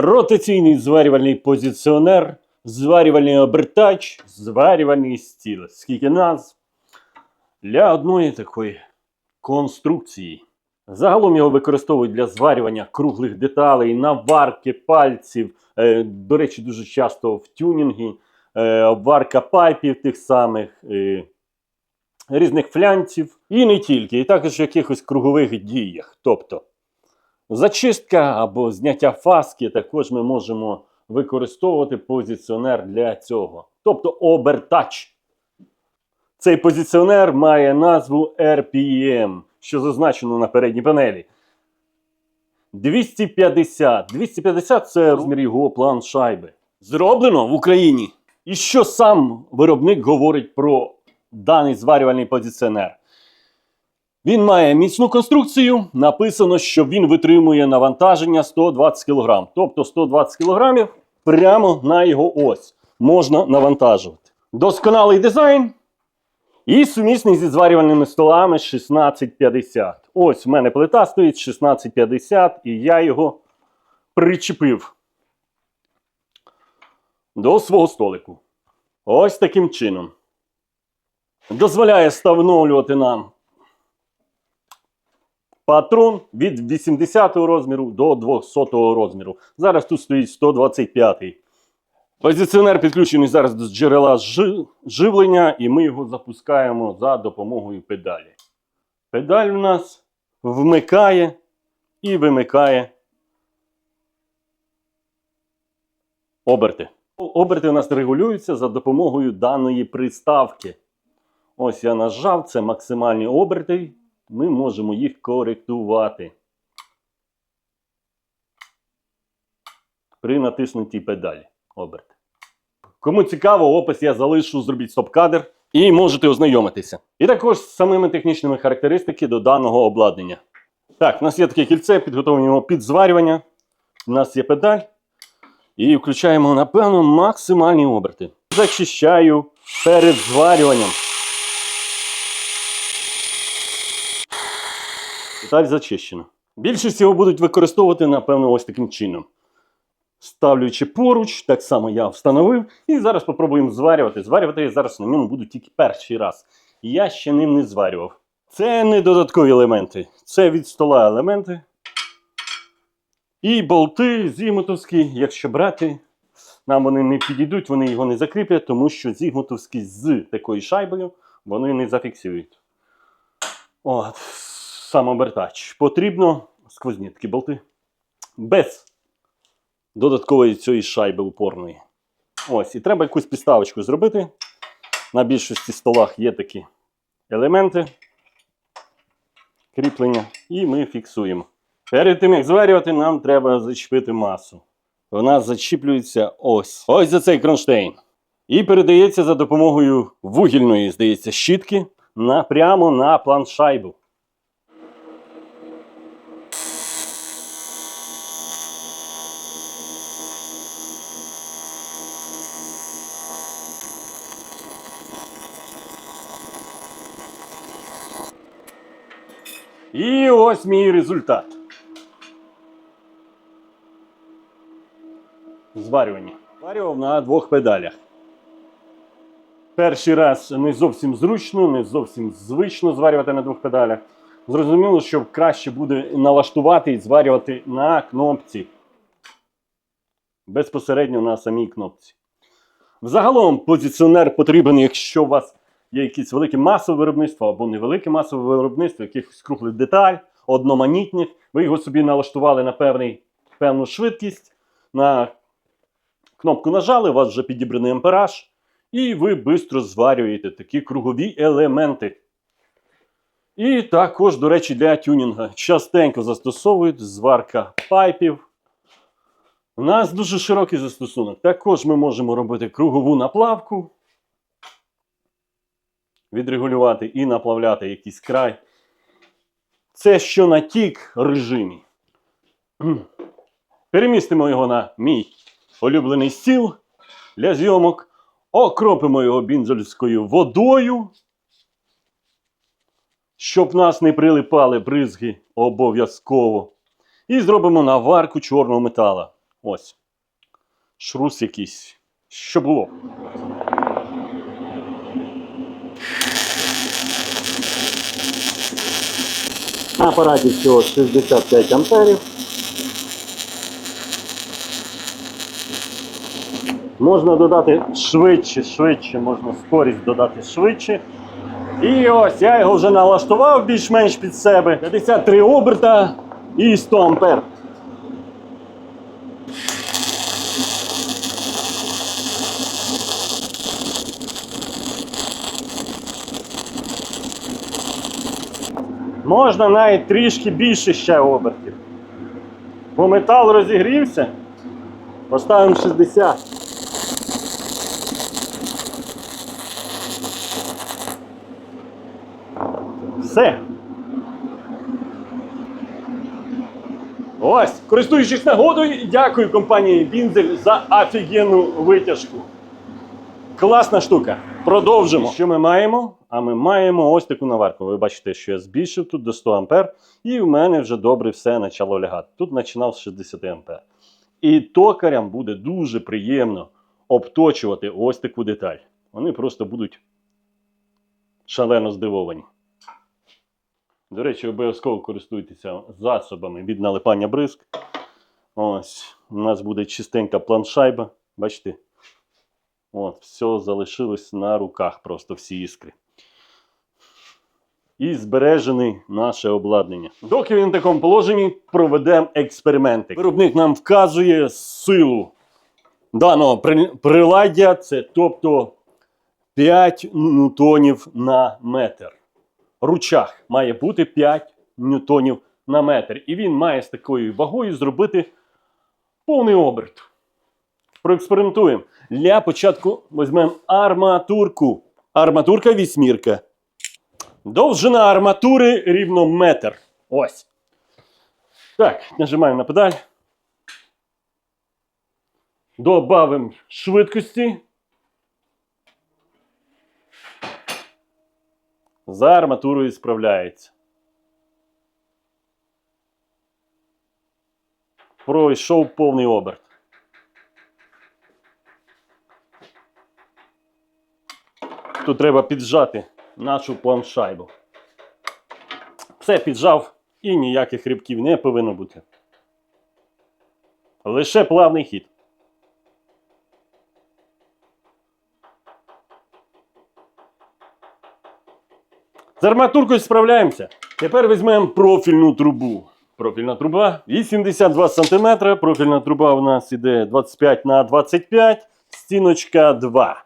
ротаційний зварювальний позиціонер, зварювальний обертач, зварювальний стіл. Скільки назв для одної такої конструкції. Загалом його використовують для зварювання круглих деталей, наварки пальців. Е, до речі, дуже часто в тюнінгі, е, обварка пайпів тих самих, е, різних флянців і не тільки, і також в якихось кругових діях. Тобто зачистка або зняття фаски також ми можемо використовувати позиціонер для цього. Тобто обертач. Цей позиціонер має назву RPM, що зазначено на передній панелі. 250. 250 це розмір його план шайби. Зроблено в Україні. І що сам виробник говорить про даний зварювальний позиціонер? Він має міцну конструкцію. Написано, що він витримує навантаження 120 кг. Тобто 120 кг прямо на його ось можна навантажувати. Досконалий дизайн. І сумісний зі зварювальними столами 1650. Ось в мене плита стоїть 1650, і я його причепив до свого столику. Ось таким чином. Дозволяє встановлювати нам патрон від 80 розміру до 200 розміру. Зараз тут стоїть 125. Позиціонер підключений зараз до джерела живлення, і ми його запускаємо за допомогою педалі. Педаль у нас вмикає і вимикає оберти. Оберти у нас регулюються за допомогою даної приставки. Ось я нажав, це максимальні оберти. Ми можемо їх коректувати. При натиснутій педалі оберти. Кому цікаво, опис я залишу, зробіть стоп-кадр і можете ознайомитися. І також з самими технічними характеристики до даного обладнання. Так, у нас є таке кільце, підготовлено під зварювання. У нас є педаль. І включаємо, напевно, максимальні оберти. Зачищаю перед зварюванням. Деталь зачищена. Більшість його будуть використовувати, напевно, ось таким чином. Ставлюючи поруч, так само я встановив. І зараз спробуємо зварювати. Зварювати я зараз на ньому буду тільки перший раз. Я ще ним не зварював. Це не додаткові елементи. Це від стола елементи. І болти зігмутовські, якщо брати, нам вони не підійдуть, вони його не закріплять, тому що зігмутовські з такою шайбою вони не зафіксують. От, сам обертач. Потрібно сквозні такі болти. Без додаткової цієї шайби упорної. Ось, і треба якусь підставочку зробити. На більшості столах є такі елементи кріплення, і ми фіксуємо. Перед тим, як зварювати, нам треба зачепити масу. Вона зачіплюється ось. Ось за цей кронштейн. І передається за допомогою вугільної, здається, щітки на, прямо на планшайбу. І ось мій результат. Зварювання. Зварював на двох педалях. Перший раз не зовсім зручно, не зовсім звично зварювати на двох педалях. Зрозуміло, що краще буде налаштувати і зварювати на кнопці. Безпосередньо на самій кнопці. Взагалом позиціонер потрібен, якщо у вас є якесь велике масове виробництво або невелике масове виробництво, якихось круглих деталь, одноманітних. Ви його собі налаштували на певний, певну швидкість, на кнопку нажали, у вас вже підібраний ампераж, і ви швидко зварюєте такі кругові елементи. І також, до речі, для тюнінга частенько застосовують зварка пайпів. У нас дуже широкий застосунок. Також ми можемо робити кругову наплавку, відрегулювати і наплавляти якийсь край. Це що на тік режимі. Перемістимо його на мій улюблений стіл для зйомок. Окропимо його бінзольською водою, щоб нас не прилипали бризги обов'язково. І зробимо наварку чорного метала. Ось. Шрус якийсь. Що було? На апараті всього 65 амперів. Можна додати швидше, швидше, можна скорість додати швидше. І ось я його вже налаштував більш-менш під себе. 53 оберта і 100 ампер. Можна навіть трішки більше ще обертів. Бо метал розігрівся. Поставимо 60. Все. Ось, користуючись нагодою, дякую компанії Бінзель за офігенну витяжку. Класна штука. Продовжимо. Що ми маємо? А ми маємо ось таку наварку. Ви бачите, що я збільшив тут до 100 ампер, і в мене вже добре все почало лягати. Тут починав з 60 ампер. І токарям буде дуже приємно обточувати ось таку деталь. Вони просто будуть шалено здивовані. До речі, обов'язково користуйтеся засобами від налипання бризк. Ось, у нас буде чистенька планшайба. Бачите? От, все залишилось на руках, просто всі іскри. І збережене наше обладнання. Доки він в такому положенні, проведемо експерименти. Виробник нам вказує силу даного приладдя, це тобто 5 ньютонів на метр. Ручах має бути 5 ньютонів на метр. І він має з такою вагою зробити повний оберт. Проекспериментуємо. Для початку візьмемо арматурку. Арматурка вісьмірка. Довжина арматури рівно метр. Ось. Так, нажимаємо на педаль. Добавимо швидкості. За арматурою справляється. Пройшов повний оберт. Тут треба піджати нашу планшайбу. Все піджав і ніяких рибків не повинно бути. Лише плавний хід. З арматуркою справляємося. Тепер візьмемо профільну трубу. Профільна труба 82 см. Профільна труба у нас іде 25 на 25, стіночка 2.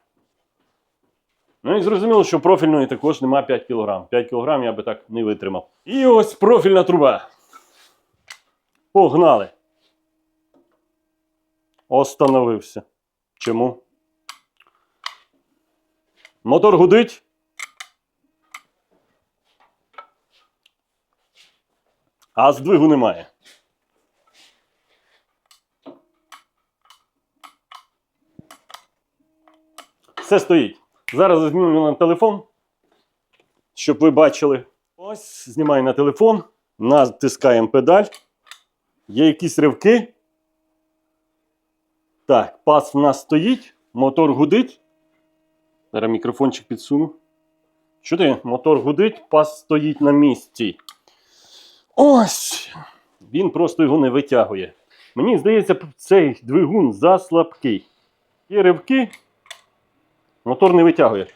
Ну і зрозуміло, що профільної також нема 5 кг. 5 кг я би так не витримав. І ось профільна труба. Погнали. Остановився. Чому? Мотор гудить. А здвигу немає. Все стоїть. Зараз візьмемо на телефон, щоб ви бачили. Ось, знімаю на телефон, натискаємо педаль. Є якісь ривки. Так, пас в нас стоїть, мотор гудить. Зараз мікрофончик підсуну. Чути? Мотор гудить, пас стоїть на місці. Ось. Він просто його не витягує. Мені здається, цей двигун заслабкий. Є ривки, мотор не витягує.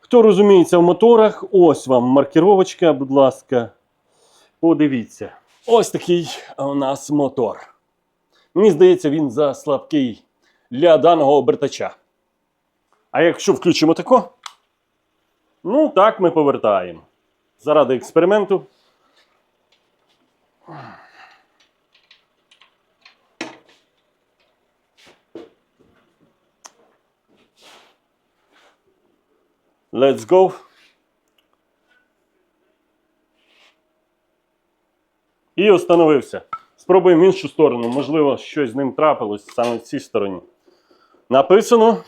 Хто розуміється в моторах, ось вам маркіровочка, будь ласка. Подивіться. Ось такий у нас мотор. Мені здається, він заслабкий для даного обертача. А якщо включимо тако, ну так ми повертаємо. Заради експерименту. Let's go. І остановився. Спробуємо в іншу сторону. Можливо, щось з ним трапилось саме в цій стороні. Написано.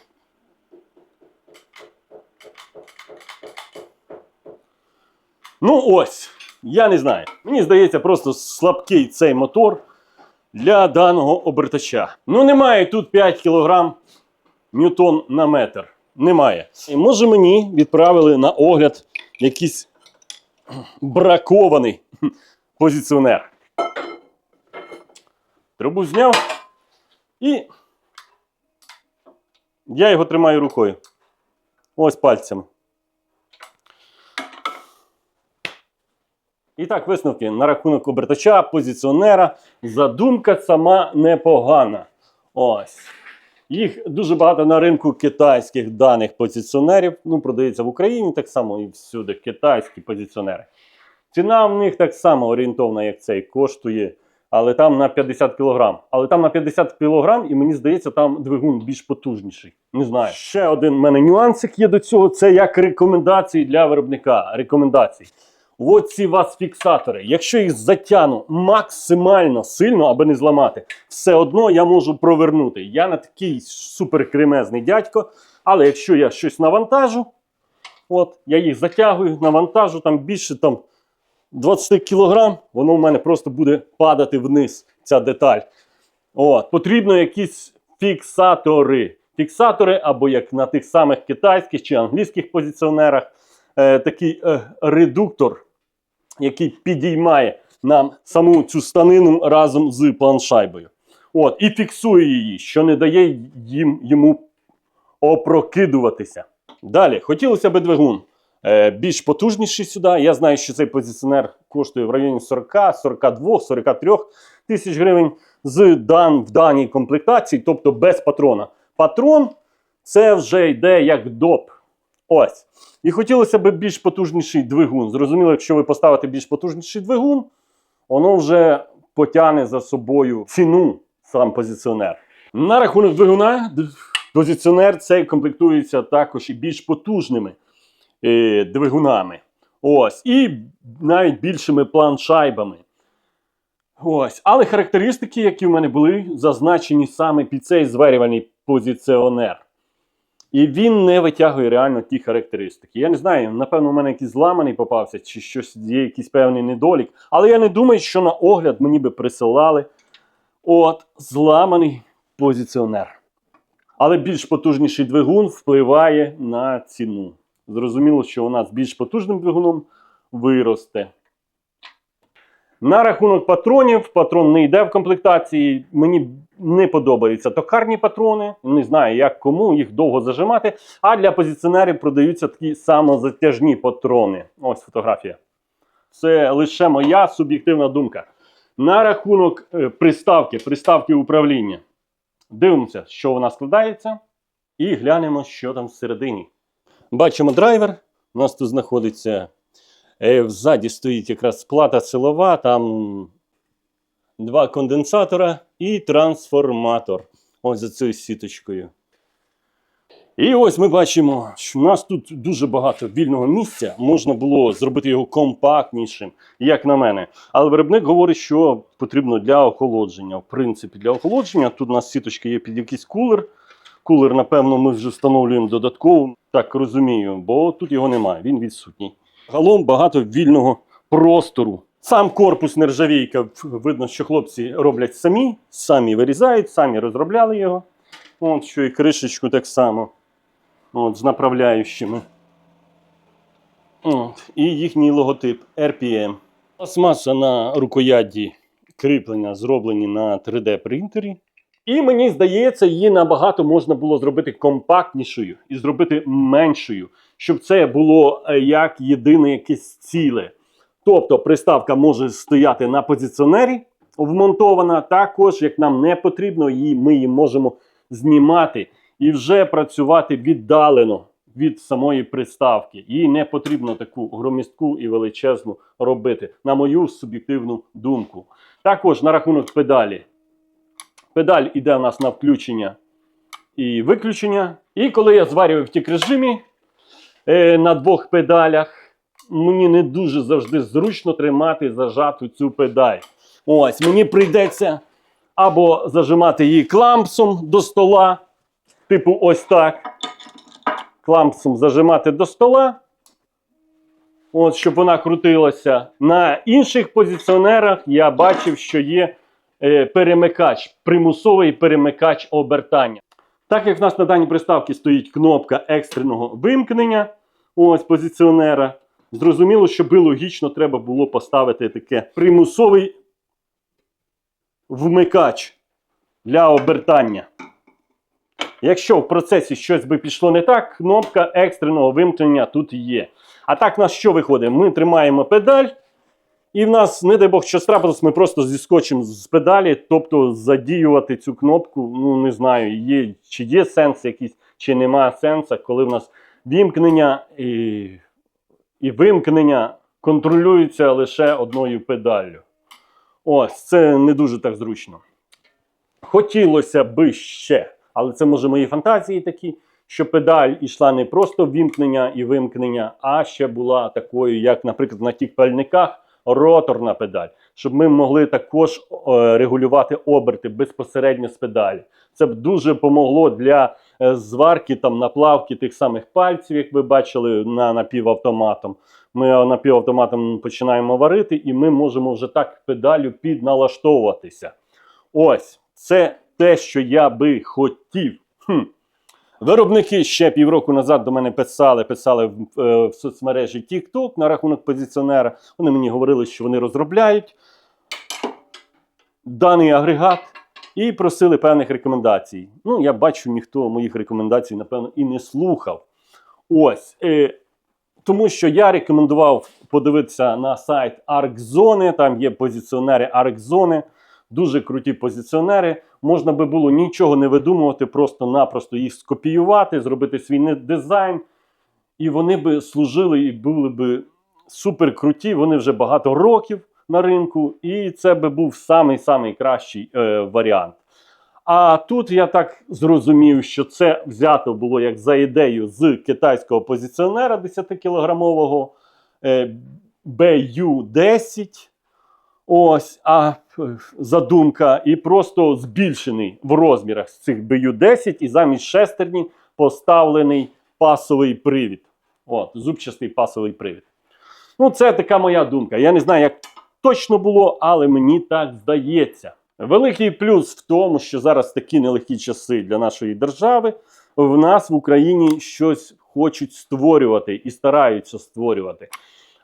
Ну ось. Я не знаю. Мені здається, просто слабкий цей мотор для даного обертача. Ну, немає тут 5 кг ньютон на метр. Немає. І може мені відправили на огляд якийсь бракований позиціонер. Трубу зняв і я його тримаю рукою. Ось пальцями. І так, висновки на рахунок обертача, позиціонера. Задумка сама непогана. Ось. Їх дуже багато на ринку китайських даних позиціонерів. Ну, продається в Україні так само і всюди китайські позиціонери. Ціна в них так само орієнтовна, як цей, коштує, але там на 50 кг. Але там на 50 кг, і мені здається, там двигун більш потужніший. Не знаю. Ще один в мене нюансик є до цього. Це як рекомендації для виробника. Рекомендації. От ці вас фіксатори. Якщо їх затягну максимально сильно, аби не зламати, все одно я можу провернути. Я не такий суперкремезний дядько, але якщо я щось навантажу, от я їх затягую, навантажу там більше там 20 кг, воно в мене просто буде падати вниз, ця деталь. От, потрібно якісь фіксатори. Фіксатори, або як на тих самих китайських чи англійських позиціонерах, е, такий е, редуктор, який підіймає нам саму цю станину разом з планшайбою. От, і фіксує її, що не дає їм, йому опрокидуватися. Далі, хотілося б двигун е, більш потужніший сюди. Я знаю, що цей позиціонер коштує в районі 40, 42, 43 тисяч гривень з дан, в даній комплектації, тобто без патрона. Патрон це вже йде як доп. Ось. І хотілося б більш потужніший двигун. Зрозуміло, якщо ви поставите більш потужніший двигун, воно вже потягне за собою ціну сам позиціонер. На рахунок двигуна, позиціонер цей комплектується також і більш потужними е, двигунами. Ось. І навіть більшими планшайбами. Ось. Але характеристики, які в мене були, зазначені саме під цей зварювальний позиціонер. І він не витягує реально ті характеристики. Я не знаю, напевно, у мене якийсь зламаний попався, чи щось є якийсь певний недолік. Але я не думаю, що на огляд мені би присилали от зламаний позиціонер. Але більш потужніший двигун впливає на ціну. Зрозуміло, що вона з більш потужним двигуном виросте. На рахунок патронів, патрон не йде в комплектації. Мені не подобаються токарні патрони. Не знаю, як кому їх довго зажимати. А для позиціонерів продаються такі самозатяжні патрони. Ось фотографія. Це лише моя суб'єктивна думка. На рахунок е, приставки, приставки управління. Дивимося, що вона складається, і глянемо, що там всередині. Бачимо драйвер. У нас тут знаходиться. Е, Взаді стоїть якраз плата силова, там два конденсатора і трансформатор. Ось за цією сіточкою. І ось ми бачимо, що у нас тут дуже багато вільного місця. Можна було зробити його компактнішим, як на мене. Але виробник говорить, що потрібно для охолодження. В принципі, для охолодження тут у нас сіточка є під якийсь кулер. Кулер, напевно, ми вже встановлюємо додатково, так розумію, бо тут його немає, він відсутній. Загалом багато вільного простору. Сам корпус нержавійка, видно, що хлопці роблять самі, самі вирізають, самі розробляли його. От, що і кришечку так само. От, з направляючими. От, і їхній логотип RPM. Пластмаса на рукоятті кріплення зроблені на 3D принтері. І мені здається, її набагато можна було зробити компактнішою і зробити меншою, щоб це було е, як єдине якесь ціле. Тобто приставка може стояти на позиціонері, вмонтована також, як нам не потрібно, її, ми її можемо знімати і вже працювати віддалено від самої приставки. Їй не потрібно таку громістку і величезну робити, на мою суб'єктивну думку. Також на рахунок педалі. Педаль іде у нас на включення і виключення. І коли я зварюю в тік режимі на двох педалях, мені не дуже завжди зручно тримати зажату цю педаль. Ось, мені прийдеться або зажимати її клампсом до стола, типу ось так. Клампсом зажимати до стола. От, щоб вона крутилася. На інших позиціонерах я бачив, що є е, перемикач, примусовий перемикач обертання. Так як в нас на даній приставці стоїть кнопка екстреного вимкнення, ось позиціонера, зрозуміло, що би логічно треба було поставити таке примусовий вмикач для обертання. Якщо в процесі щось би пішло не так, кнопка екстреного вимкнення тут є. А так, в нас що виходить? Ми тримаємо педаль, і в нас, не дай Бог, що трапилось, ми просто зіскочимо з педалі, тобто задіювати цю кнопку, ну не знаю, є, чи є сенс якийсь, чи немає сенсу, коли в нас вімкнення і, і вимкнення контролюються лише одною педаллю. Ось, це не дуже так зручно. Хотілося би ще, але це може мої фантазії такі, що педаль йшла не просто вімкнення і вимкнення, а ще була такою, як, наприклад, на тих пальниках, роторна педаль, щоб ми могли також е, регулювати оберти безпосередньо з педалі. Це б дуже помогло для е, зварки там наплавки тих самих пальців, як ви бачили на напівавтоматом. Ми напівавтоматом починаємо варити, і ми можемо вже так педалю підналаштовуватися. Ось це те, що я би хотів. Хм. Виробники ще півроку назад до мене писали, писали в, е, в соцмережі TikTok на рахунок позиціонера. Вони мені говорили, що вони розробляють даний агрегат і просили певних рекомендацій. Ну, я бачу, ніхто моїх рекомендацій, напевно, і не слухав. Ось. Е, тому що я рекомендував подивитися на сайт ArcZone, там є позиціонери ArcZone, дуже круті позиціонери. Можна би було нічого не видумувати, просто-напросто їх скопіювати, зробити свій дизайн, і вони би служили і були би супер круті. Вони вже багато років на ринку, і це би був самий-самий кращий е, варіант. А тут я так зрозумів, що це взято було як за ідею з китайського позиціонера 10-кілограмового е, BU-10. Ось, а задумка, і просто збільшений в розмірах з цих BU-10, і замість шестерні поставлений пасовий привід. От, зубчастий пасовий привід. Ну, це така моя думка. Я не знаю, як точно було, але мені так здається. Великий плюс в тому, що зараз такі нелегкі часи для нашої держави. В нас в Україні щось хочуть створювати і стараються створювати.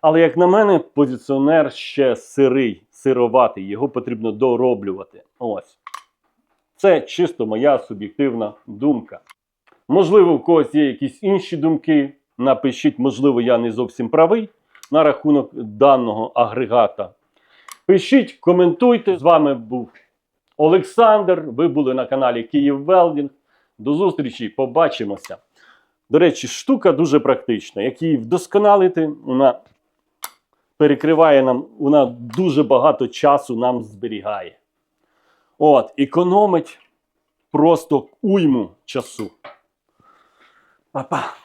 Але, як на мене, позиціонер ще сирий, сироватий, його потрібно дороблювати. Ось. Це чисто моя суб'єктивна думка. Можливо, в когось є якісь інші думки. Напишіть, можливо, я не зовсім правий на рахунок даного агрегата. Пишіть, коментуйте. З вами був Олександр. Ви були на каналі Київ Велдінг. До зустрічі, побачимося. До речі, штука дуже практична. Як її вдосконалити, вона перекриває нам, вона дуже багато часу нам зберігає. От, економить просто уйму часу. Па-па.